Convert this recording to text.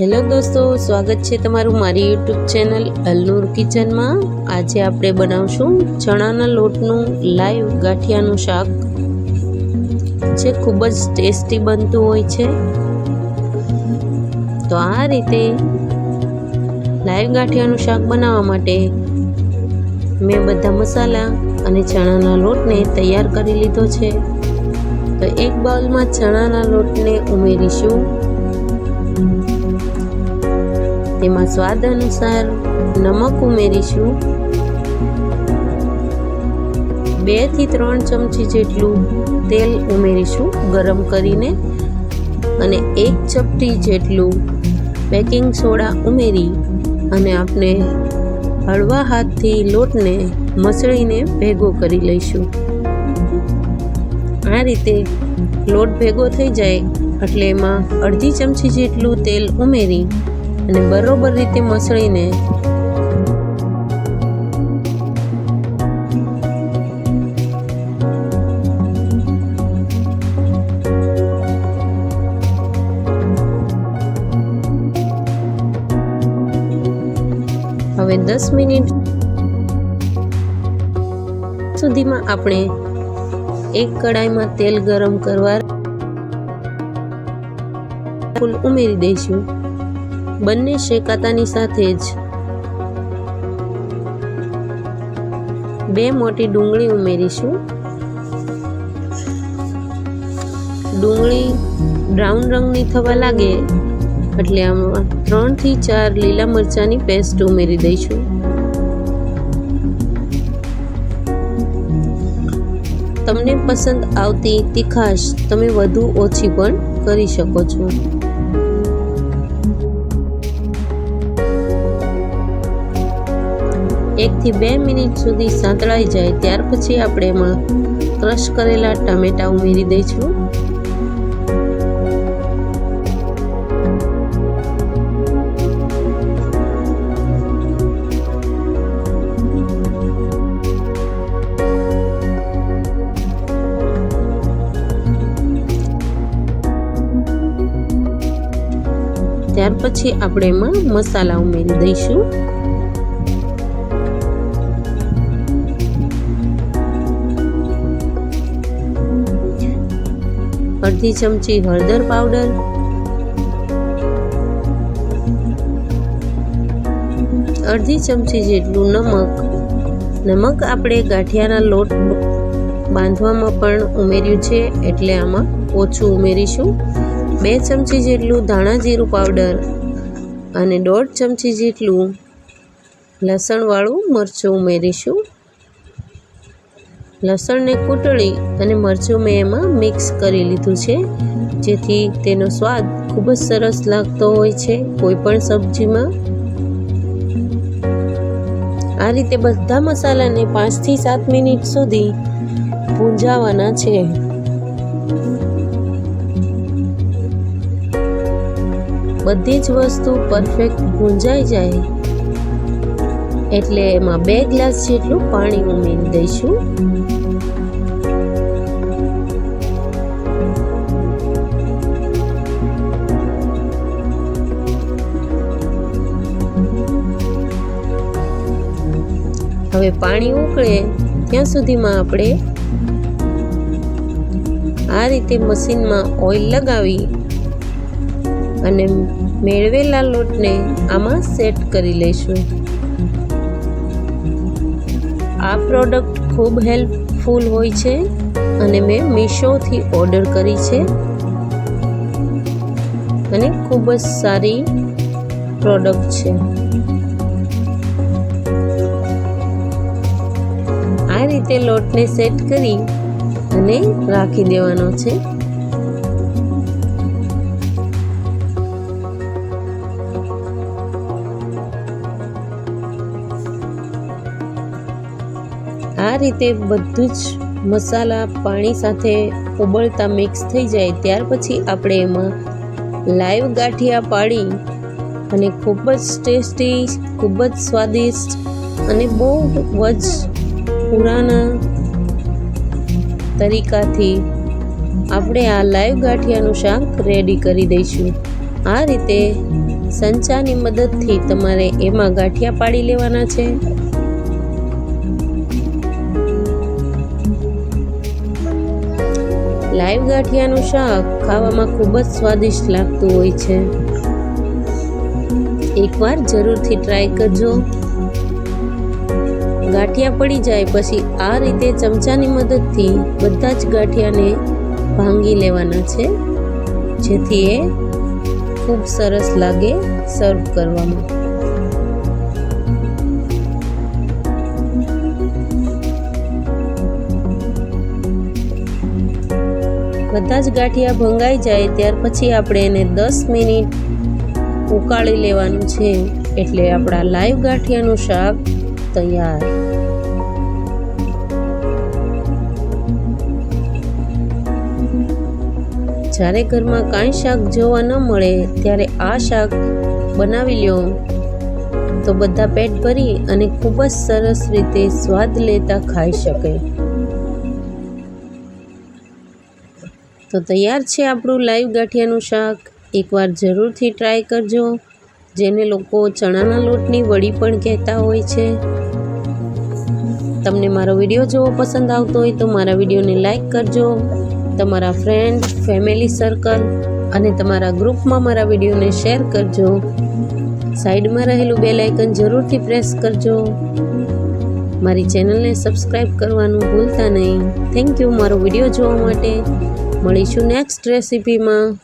Hello દોસ્તો, સ્વાગત છે તમારું મારી યુટ્યુબ ચેનલ અલનૂર કિચનમાં. આજે આપણે બનાવશું ચણાના લોટનું લાઈવ ગાંઠિયાનું શાક, જે ખૂબ જ ટેસ્ટી બનતું હોય છે. તો આ રીતે લાઈવ ગાંઠિયાનું શાક બનાવવા માટે મેં બધા મસાલા અને ચણાના લોટને તૈયાર કરી લીધો છે. તો એક બાઉલમાં ચણાના લોટને ઉમેરીશું. તેમાં સ્વાદ અનુસાર નમક ઉમેરીશું. બેથી ત્રણ ચમચી જેટલું તેલ ઉમેરીશું ગરમ કરીને અને એક ચપટી જેટલું બેકિંગ સોડા ઉમેરી અને આપણે હળવા હાથથી લોટને મસળીને ભેગો કરી લઈશું. આ રીતે લોટ ભેગો થઈ જાય એટલે એમાં અડધી ચમચી જેટલું તેલ ઉમેરી અને બરોબર રીતે મસળીને હવે દસ મિનિટ સુધીમાં આપણે એક કડાઈમાં તેલ ગરમ કરવા ફૂલ ઉમેરી દઈશું. બંને શેકાતાની સાથે જ. બે મોટી ડુંગળી ઉમેરીશું. ડુંગળી બ્રાઉન રંગની થવા લાગે એટલે આમાં ત્રણથી ચાર લીલા મરચાંની પેસ્ટ ઉમેરી દઈશું. તમને પસંદ આવતી તીખાશ તમે વધુ ઓછી પણ કરી શકો છો. એકથી બે મિનિટ સુધી સાંતળાઈ જાય ત્યાર પછી આપણે એમાં ક્રશ કરેલા ટામેટાં ઉમેરી દઈશું. ત્યાર પછી આપણે એમાં મસાલા ઉમેરી દઈશું. અડધી ચમચી હળદર પાવડર. અડધી ચમચી જેટલું નમક. નમક આપણે ગાંઠિયાના લોટ બાંધવામાં પણ ઉમેર્યું છે એટલે આમાં ઓછું ઉમેરીશું. બે ચમચી જેટલું ધાણા જીરું પાવડર અને દોઢ ચમચી જેટલું લસણવાળું મરચું ઉમેરીશું. લસણને કૂટળી અને મરચું મેં એમાં મિક્સ કરી લીધું છે. જેથી તેનો સ્વાદ ખૂબ જ સરસ લાગતો હોય છે કોઈ પણ સબ્જીમાં. આ રીતે બધા મસાલાને પાંચથી સાત મિનિટ સુધી ભૂંજાવાના છે. બધી જ વસ્તુ પરફેક્ટ ભૂંજાઈ જાય. એટલે એમાં બે ગ્લાસ જેટલું પાણી ઉમેરી દઈશું. હવે પાણી ઉકળે ત્યાં સુધીમાં આપણે આ રીતે મશીનમાં ઓઇલ લગાવી અને મેળવેલા લોટને આમાં સેટ કરી લઈશું. આ પ્રોડક્ટ ખૂબ હેલ્પફુલ હોય છે અને મેં મીશોથી ઓર્ડર કરી છે. અને ખૂબ જ સારી પ્રોડક્ટ છે. આ રીતે લોટને સેટ કરી અને રાખી દેવાનો છે. આ રીતે બધું જ મસાલા પાણી સાથે ઉબળતા મિક્સ થઈ જાય ત્યાર પછી આપણે એમાં લાઈવ ગાંઠિયા પાડી અને ખૂબ જ ટેસ્ટી, ખૂબ જ સ્વાદિષ્ટ અને બહુ જ પુરાના તરીકાથી આપણે આ લાઈવ ગાંઠિયાનું શાક રેડી કરી દઈશું. આ રીતે સંચાની મદદથી તમારે એમાં ગાંઠિયા પાડી લેવાના છે. લાઈવ ગાંઠિયાનું શાક ખાવામાં ખૂબ જ સ્વાદિષ્ટ લાગતું હોય છે. એકવાર જરૂરથી ટ્રાય કરજો. ગાંઠિયા પડી જાય પછી આ રીતે ચમચાની મદદથી બધા જ ગાંઠિયાને ભાંગી લેવાના છે, જેથી એ ખૂબ સરસ લાગે સર્વ કરવામાં. બધા જ ગાંઠિયા ભંગાઈ જાય ત્યાર પછી આપણે એને દસ મિનિટ ઉકાળી લેવાનું છે. એટલે આપણા લાઈવ ગાંઠિયાનું શાક તૈયાર. જ્યારે ઘરમાં કાંઈ શાક જોવા ન મળે ત્યારે આ શાક બનાવી લ્યો. તો બધા પેટ ભરી અને ખૂબ જ સરસ રીતે સ્વાદ લેતા ખાઈ શકે. તો તૈયાર છે આપણું લાઈવ ગાંઠિયાનું શાક. એકવાર જરૂરથી ટ્રાય કરજો, જેને લોકો ચણાના લોટની વડી પણ કહેતા હોય છે. તમને મારો વીડિયો જોવો પસંદ આવતો હોય તો મારા વિડીયોને લાઈક કરજો. તમારા ફ્રેન્ડ ફેમિલી સર્કલ અને તમારા ગ્રુપમાં મારા વિડીયોને શેર કરજો. સાઈડમાં રહેલું બેલ આઇકન જરૂરથી પ્રેસ કરજો. મારી ચેનલને સબસ્ક્રાઈબ કરવાનું ભૂલતા નહીં. થેન્ક યુ મારો વીડિયો જોવા માટે. મળીશું નેક્સ્ટ રેસીપીમાં